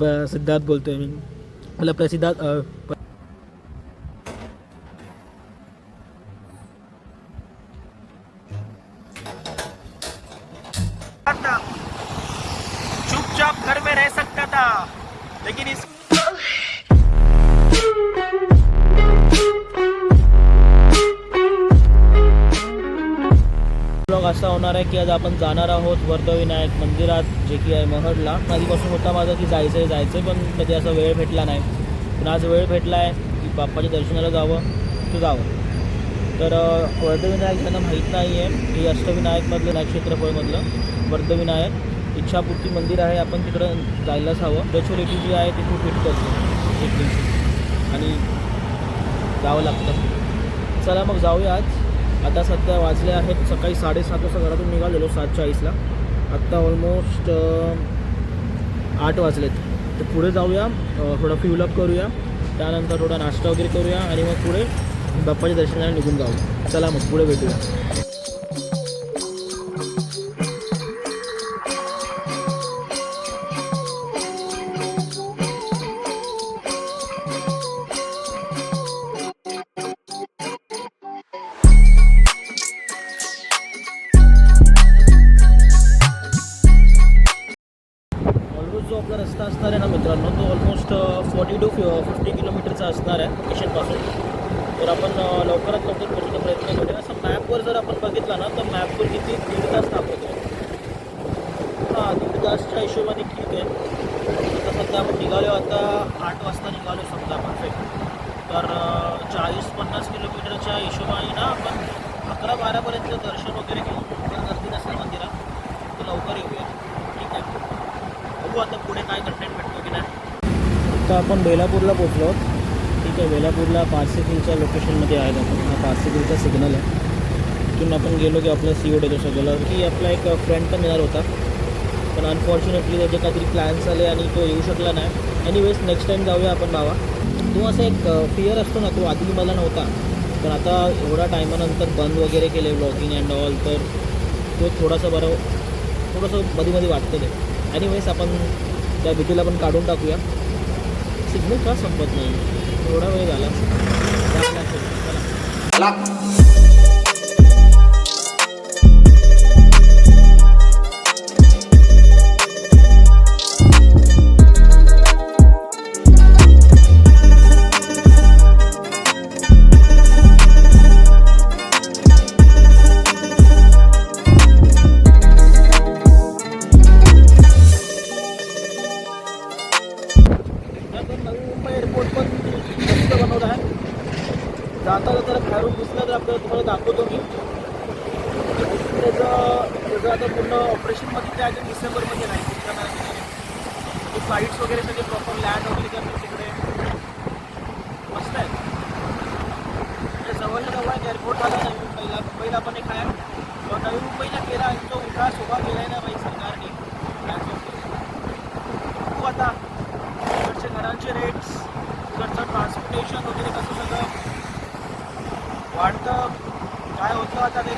प सिद्धार्थ बोलतो आहे मी. मला प्रसिद्धार्थ जाणार आहोत वर्धविनायक मंदिरात जे की आहे महडला. आधीपासून होता माझा की जायचं आहे जायचं आहे पण कधी असा वेळ भेटला नाही. पण आज वेळ भेटला आहे की बाप्पाच्या दर्शनाला जावं तर जावं. तर वर्धविनायक ज्यांना माहीत नाही आहे हे अष्टविनायकमधलं नायक क्षेत्रफळमधलं वर्धविनायक इच्छापूर्ती मंदिर आहे आपण तिकडं जायलाच हवं. स्पेशलिटी जी आहे ती खूप फिट करते. एक दिवशी. आणि जावं लागतं. चला मग जाऊया आज आता सध्या वाजले आहेत सकाळी साडेसात वाजता घरातून निघालेलो सात चाळीसला. आत्ता ऑलमोस्ट आठ वाजलेत. तर पुढे जाऊया थोडं फ्युलअप करूया. त्यानंतर थोडा नाश्ता वगैरे करूया आणि मग पुढे बाप्पाच्या दर्शनाला निघून जाऊ चला मग पुढे भेटूया. जो आपला रस्ता असणार आहे ना मित्रांनो? तो ऑलमोस्ट फॉर्टी टू फिफ्टी किलोमीटरचा असणार आहे स्टेशनपासून तर आपण लवकरात लवकर पोहोचण्याचा प्रयत्न करूया. असं मॅपवर जर आपण बघितला ना तर मॅपवर किती दीड तास दाखवतो हां दीड तासच्या हिशोबाने ठीक आहे. आता सध्या आपण निघालो आता आठ वाजता निघालो समजा परफेक्ट तर चाळीस पन्नास किलोमीटरच्या हिशोबाने ना आपण अकरा बारापर्यंत दर्शन वगैरे घेऊ गर्दी नसेल मंदिरात तर लवकर येऊया. आता पुढे काय कंटेंट भेटतो की नाही? आता आपण बेलापूरला पोचलो ठीक आहे बेलापूरला पाचशे किलच्या लोकेशनमध्ये आहेत आपण हा पाचशे किलचा सिग्नल आहे. तिथून आपण गेलो की आपला सी ओ येतो गेलो की आपला एक फ्रेंड पण येणार होता. पण अनफॉर्च्युनेटली त्याचे काहीतरी प्लॅन्स आले आणि तो येऊ शकला नाही. एनिवेज नेक्स्ट टाईम जाऊया आपण बाबा तो असा एक फिअर असतो ना तो आधी मला नव्हता. पण आता एवढ्या टायमानंतर बंद वगैरे केले ब्लॉगिंग अँड ऑल तर तो थोडासा बरं थोडंसं मध्ये मध्ये वाटतं ते एनिवेज आपण त्या भीतीला पण काढून टाकूया. सिग्नल का संपत नाही? एवढा वेळ झाला. दाखवतो मी. त्याचं त्याचं आता पूर्ण ऑपरेशनमध्ये ते आहे डिसेंबरमध्ये नाही. ते फ्लाईट्स वगैरे सगळे प्रॉपर लँड वगैरे करतात तिकडे. मस्त आहे. म्हणजे जवळच्या जवळ एक एअरपोर्ट आला नवी मुंबईला मुंबईला आपण एक आहे. नवी मुंबईला केला आणि तो उठा शोभा केला आहे ना बाई सरकारने. खूप आता इकडचे घरांचे रेट्स इकडचं ट्रान्सपोर्टेशन वगैरे कसं सगळं वाढतं? काय आता ते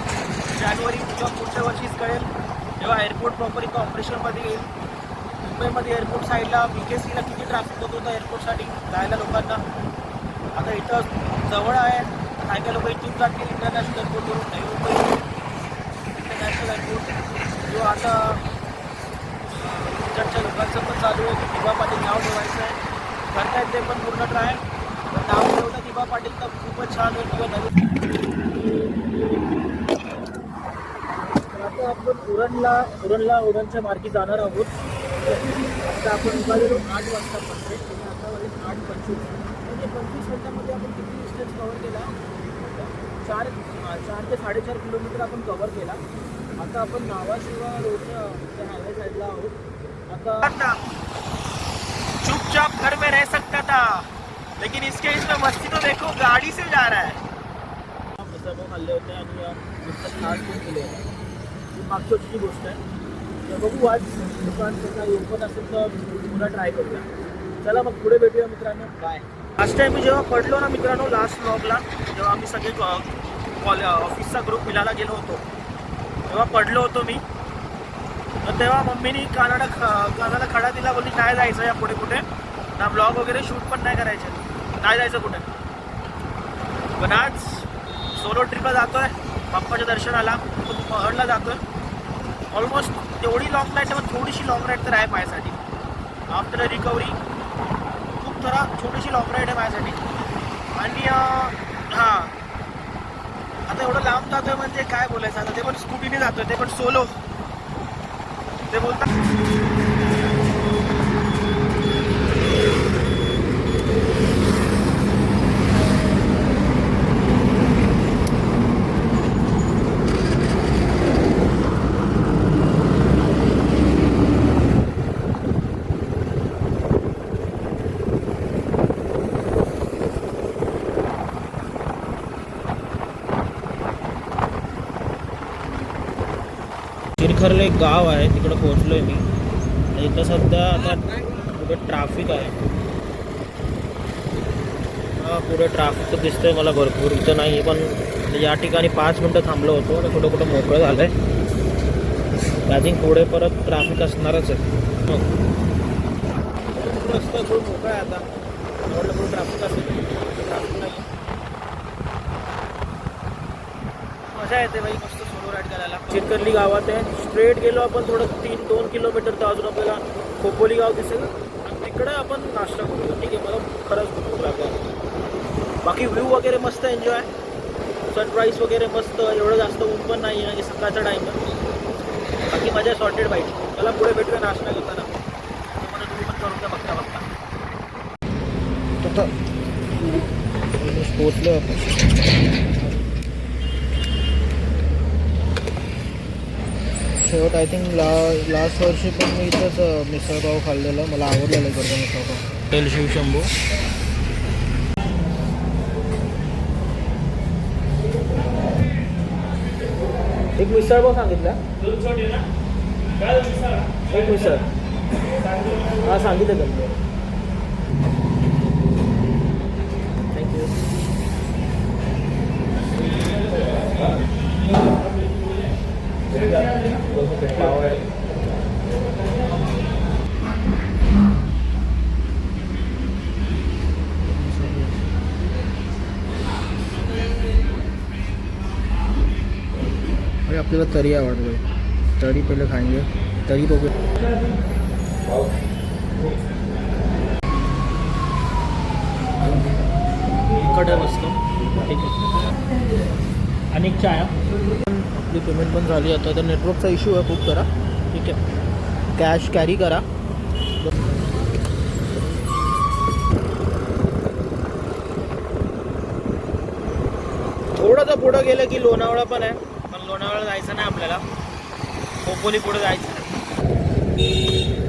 जानेवारी किंवा पुढच्या वर्षीच कळेल. जेव्हा एअरपोर्ट प्रॉपर एका ऑपरेशनमध्ये येईल मुंबईमध्ये एअरपोर्ट साईडला बी के सीला किती ट्रॅफिक होत होतं एअरपोर्टसाठी जायला लोकांना. आता इथं जवळ आहे. काय काय लोक इथून जातील international एअरपोर्टवरून Navi Mumbai international airport किंवा आता चर्चा लोकांचं पण चालू आहे की दिबा पाटील नाव ठेवायचं आहे. करतायत ते पण पूर्ण ट्राय नाव ठेवलं दिबा पाटील तर खूपच छान होईल. किंवा नवीन आता आपण उरणला उरणला उरणच्या मार्गी जाणार आहोत. आता आपण निघालेलो आठ वाजता पडते आता वाजले आठ पंचवीस. म्हणजे पंचवीस मिनिटामध्ये आपण किती डिस्टन्स कवर केला? चार चार ते साडेचार किलोमीटर आपण कवर केला. आता आपण नावाशिवा रोडच्या त्या हायवे साईडला आहोत. आता चुपचाप घर में रह सकता था लेकिन इसके इसमें मस्ती तो देखो गाड़ी से जा रहा है। सर्व खाल्ले होते आणि अ, नुसतं खास पण केले होते. ही मागच्या वर्षीची गोष्ट आहे. तर बघू आज दुकान सकाळी ओपन असेल तर पुन्हा ट्राय करूया. चला मग पुढे भेटूया मित्रांनो. बाय लास्ट टाइम मी जेव्हा पडलो ना मित्रांनो लास्ट ब्लॉगला जेव्हा आम्ही सगळे कॉल ऑफिसचा ग्रुप मिळायला गेलो होतो. तेव्हा पडलो होतो मी. तर तर तेव्हा मम्मीनी कानाला ख- कानाला खडा दिला बोलली नाही जायचं या पुढे कुठे. ना ब्लॉग वगैरे शूट पण नाही करायचे. नाही जायचं कुठे. पण आज सोलो ट्रिपला आहे बाप्पाच्या दर्शनाला महडला आहे ऑलमोस्ट तेवढी लॉंग राईड पण थोडीशी लॉंग राईड तर आहे माझ्यासाठी. आफ्टर रिकवरी खूप जरा छोटीशी लॉंग राईड आहे माझ्यासाठी. आणि हां. आता एवढं लांब जातोय म्हणजे काय बोलायचं आता? ते पण स्कूटीने जातोय ते पण सोलो ते बोलतात चिरखरला एक गाव आहे तिकडं पोहोचलो आहे मी. इथं सध्या आता पुढे ट्राफिक आहे. हा पुढे ट्राफिक तर दिसतंय मला भरपूर. इथं नाही पण या ठिकाणी पाच मिनटं थांबलो होतो. आणि कुठं कुठं मोकळं झालं आहे आय थिंक पुढे परत ट्राफिक असणारच आहे. रस्ता खूप मोकळा आहे आता. एवढं पुढे ट्राफिक असेल. ट्राफिक नाही. मजा येते बाई मस्त. चिरकरली गावात आहे स्ट्रेट गेलो आपण थोडं तीन दोन किलोमीटर तर अजून आपल्याला खोपोली गाव दिसेल आणि तिकडे आपण नाश्ता करू ठीक आहे मला खरंच खूप भूक बाकी व्ह्यू वगैरे मस्त एन्जॉय सनराईज वगैरे मस्त एवढं जास्त ऊन पण नाही आहे सकाळचा टाईम बाकी मजा सॉर्टेड पाहिजे मला पुढे भेटूया नाश्ता करताना तुम्हाला तुम्ही पण करून द्या बघता बघता आता शेवट आय थिंक ला लास्ट वर्षी पण मी इथंच मिसळपाव खाल्लेलं. मला आवडलेलं इकडचं मिसळपाव. हॉटेल शिवशंभू एक मिसळपाव सांगितला. एक मिसळ. हा सांगितलं त्यांनी. थँक्यू अरे तरी आवडतं तरी पहिले खाएँगे। तरी बघू आहे मस्त ठीक चाय। आपली पेमेंट पण झाली. आता तर नेटवर्कचा इश्यू आहे खूप करा ठीक आहे. कॅश कॅरी करा. थोडंसं पुढं गेलं की लोणावळा पण आहे. पण लोणावळा जायचं नाही आपल्याला. खोपोली पुढे जायचं आहे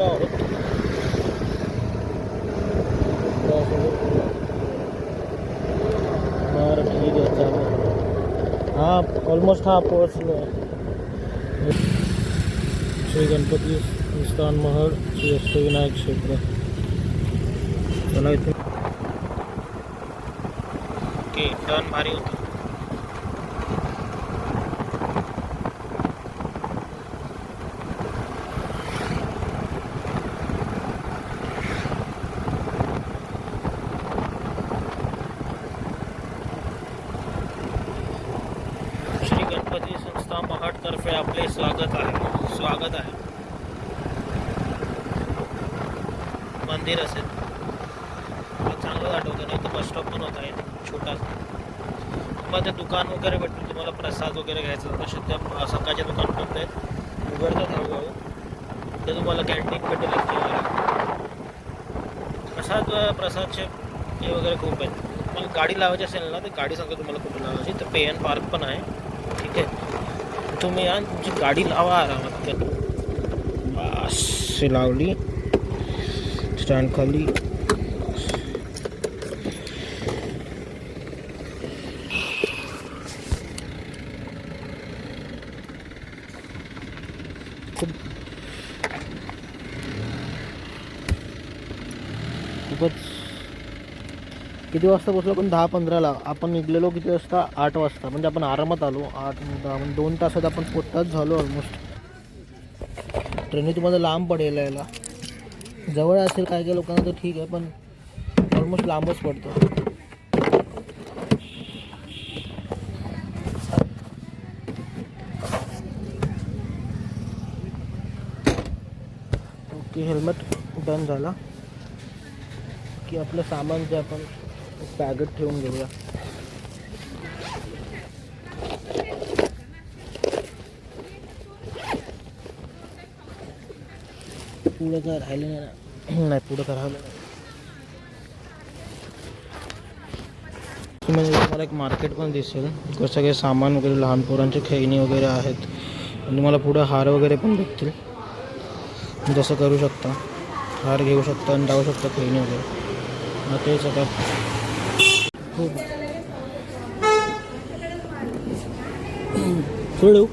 आपण पोहोचलो आहोत बरं ठीक आहे चालेल हा ऑलमोस्ट हा पोहोचलो आहे श्री गणपती संस्थान महड श्री अष्टविनायक क्षेत्र चला इथून ओके टर्न भारी होतं श्री गणपती संस्था स्वागत आहे. स्वागत आहे. मंदिर असेल. चांगलं आठवतं नाही तर बस स्टॉप पण होता आहे छोटासा मग ते दुकान वगैरे भेटून तुम्हाला प्रसाद वगैरे घ्यायचा तसे त्या सकाळचे दुकान पण आहेत. उघडतात हळूहळू ते तुम्हाला कॅन्टीन भेटेल प्रसाद प्रसादचे हे वगैरे खूप आहेत. मला गाडी लावायची असेल ना तर गाडी सांगतो तुम्हाला कुठे लावायची. तर पे एन पार्क पण आहे. तुम्ही यार मुझे गाडी लावा आरामात त्याला बस लावली. स्टैंड खाली. खूप. किती वाजता पोचलो पण दहा पंधराला. आपण निघलेलो किती वाजता? आठ वाजता. म्हणजे आपण आरामात आलो. आठ दहा म्हणजे दोन तासात आपण पोचताच झालो ऑलमोस्ट ट्रेनने तुम्हाला लांब पडेल यायला. जवळ असेल काय काय लोकांना तर ठीक आहे पण ऑलमोस्ट लांबच पडतो. ओके हेल्मेट डन झाला. की आपलं सामान जे आपण पॅकेट ठेवून घेऊया. पुढं काय राहिलं नाही नाही पुढं काय राहिलं नाही. म्हणजे तुम्हाला एक मार्केट पण दिसेल. कसं सगळे सामान वगैरे लहान पोरांचे खेळणी वगैरे आहेत. आणि तुम्हाला पुढं हार वगैरे पण भेटतील. जसं करू शकता. हार घेऊ शकता आणि जाऊ शकता खेळणी वगैरे. मग तेच आता सोडू?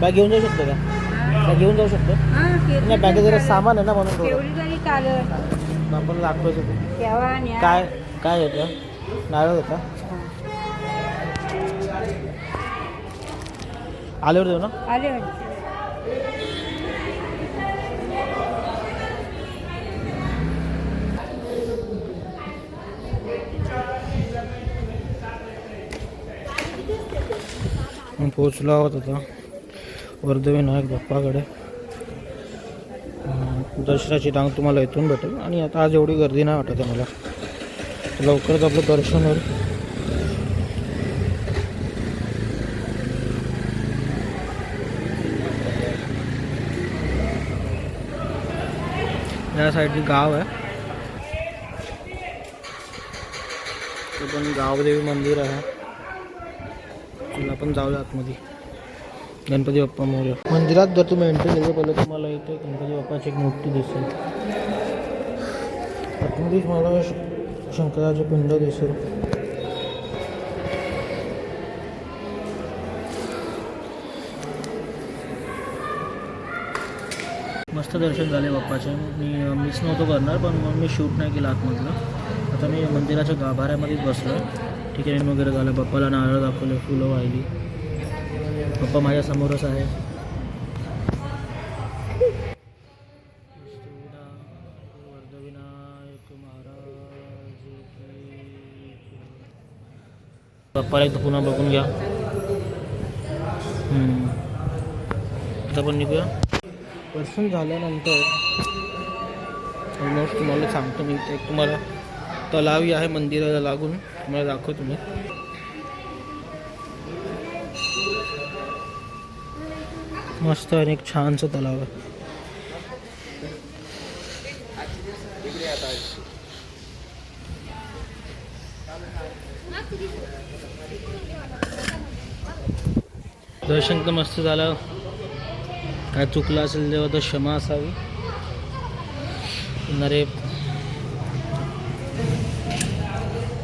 बॅग घेऊन जाऊ शकतो का? बॅग घेऊन जाऊ शकतो. हा, नाही बॅगेत जरा सामान आहे ना म्हणून आपण होतं न्या. काय काय होतं नारळ होता हा. आल्यावर देऊ ना? आले आहोत आता. वर्धविनायक बाप्पाकडे दर्शनाची रांग तुम्हाला इथून भेटेल. आणि आता आज एवढी गर्दी नाही वाटत आहे मला. लवकरच आपलं दर्शन होईल. या साईडनी गाव आहे. ते पण गावदेवी मंदिर आहे. चला आपण जाऊया आतमध्ये. गणपती बाप्पा मोर्या. मंदिरात जर तुम्ही एंट्री केली पहिलं तुम्हाला इथे गणपती बाप्पाची एक मूर्ती दिसेल. आतमध्ये मला श- शंकराचे पिंड दिसेल. मस्त दर्शन झाले बाप्पाचे. मी मिस नव्हतो करणार पण मग मी शूट नाही केलं आतमधलं. आता मी मंदिराच्या गाभाऱ्यामध्येच बसलो ठिकाणी वगैरे झालं पप्पाला नारळ दाखवले फुलं वाहिली. पप्पा माझ्या समोरच आहे. पप्पाला एकदा पुन्हा बघून घ्या. आता पण निघूया. दर्शन झाल्यानंतर ऑलमोस्ट तुम्हाला सांगतो मी ते तुम्हाला तलावी आहे मंदिराला लागून. तुम्हाला दाखवतो मी. मस्त आणि एक छानसं तलाव आहे. दर्शन तर मस्त झालं. काय चुकलं असेल तेव्हा तर क्षमा असावी. येणारे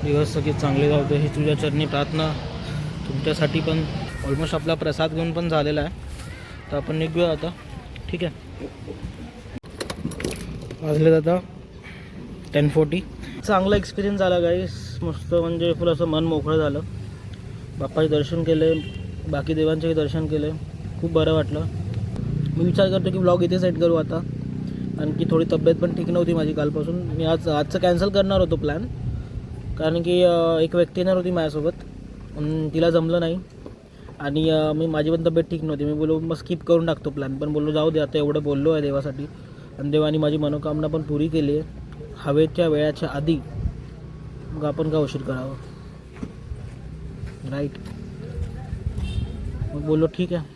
दिवस सगळे चांगले जाऊ दे ही तुझ्या चरणी प्रार्थना तुमच्यासाठी पण ऑलमोस्ट आपला प्रसाद घेऊन पण झालेला आहे. तर आपण निघूया आता. ठीक आहे. वाजले आता टेन फोर्टी चांगला एक्सपिरियन्स झाला गाईस मस्त म्हणजे फुल असं मन मोकळं झालं. बाप्पाचे दर्शन केले बाकी देवांचेही दर्शन केले. खूप बरं वाटलं. मी विचार करतो की ब्लॉग इथे सेट करू आता. आणखी थोडी तब्येत पण ठीक नव्हती माझी कालपासून. मी आज आजचं कॅन्सल करणार होतो प्लॅन कारण की एक व्यक्ती येणार होती माझ्यासोबत. तिला जमलं नाही. आणि मी माझी पण तब्येत ठीक नव्हती. मी बोललो मग स्किप करून टाकतो प्लॅन पण बोललो जाऊ दे आता एवढं बोललो आहे देवासाठी. आणि देवाने माझी मनोकामना पण पुरी केली आहे. हवेच्या वेळाच्या आधी मग आपण का उशीर करावं? राईट मग बोललो ठीक आहे.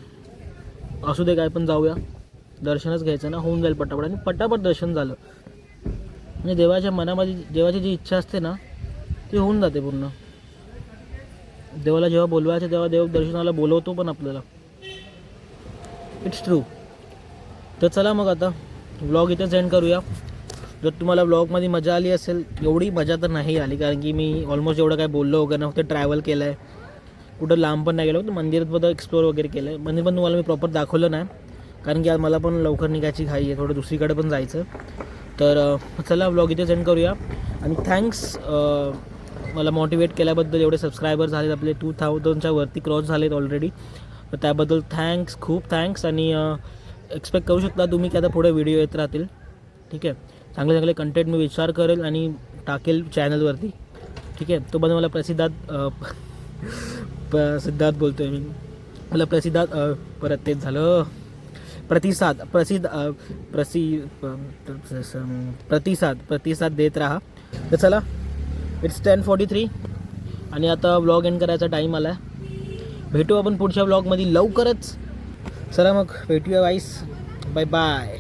असू दे काय पण जाऊया. दर्शनच घ्यायचं ना होऊन जाईल पटापट. आणि पटापट दर्शन झालं. म्हणजे देवाच्या मनामध्ये देवाची जी इच्छा असते ना ते होऊन जाते पूर्ण. देवाला जेव्हा बोलवायचं तेव्हा देव दर्शनाला बोलवतो पण आपल्याला. इट्स ट्रू तर चला मग आता ब्लॉग इथेच एंड करूया. जर तुम्हाला ब्लॉगमध्ये मजा आली असेल एवढी मजा तर नाही आली कारण की मी ऑलमोस्ट एवढं काय बोललो वगैरे नव्हतं ट्रॅव्हल केलं आहे कुठं लांब पण नाही गेलो तर मंदिरात बद्दल एक्सप्लोर वगैरे केलं आहे मंदिर पण तुम्हाला मी प्रॉपर दाखवलं नाही कारण की आज मला पण लवकर निघायची घाई आहे थोडं दुसरीकडे पण जायचं. तर चला ब्लॉग इथे सेंड करूया. आणि थँक्स मला मोटिवेट केल्याबद्दल एवढे सबस्क्रायबर झालेत आपले टू थाउजंडच्या वरती क्रॉस झालेत ऑलरेडी तर त्याबद्दल थँक्स खूप थँक्स आणि एक्सपेक्ट करू शकता तुम्ही की आता पुढे व्हिडिओ येत राहतील. ठीक आहे? चांगले चांगले कंटेंट मी विचार करेल आणि टाकेल चॅनलवरती ठीक आहे? तो पण मला प्रसिद्धात अं, बोलतो सिद्धार्थ बोलतोय मी. मला प्रसिद्धात परत तेच झालं. प्रतिसाद प्रसिद्ध प्रसि प्रतिसाद प्रतिसाद देत राहा. तर चला इट्स टेन फॉर्टी थ्री आणि आता ब्लॉग एंड करायचा टाईम आला भेटू आपण पुढच्या ब्लॉगमध्ये लवकरच. चला मग भेटूया वाईस बाय बाय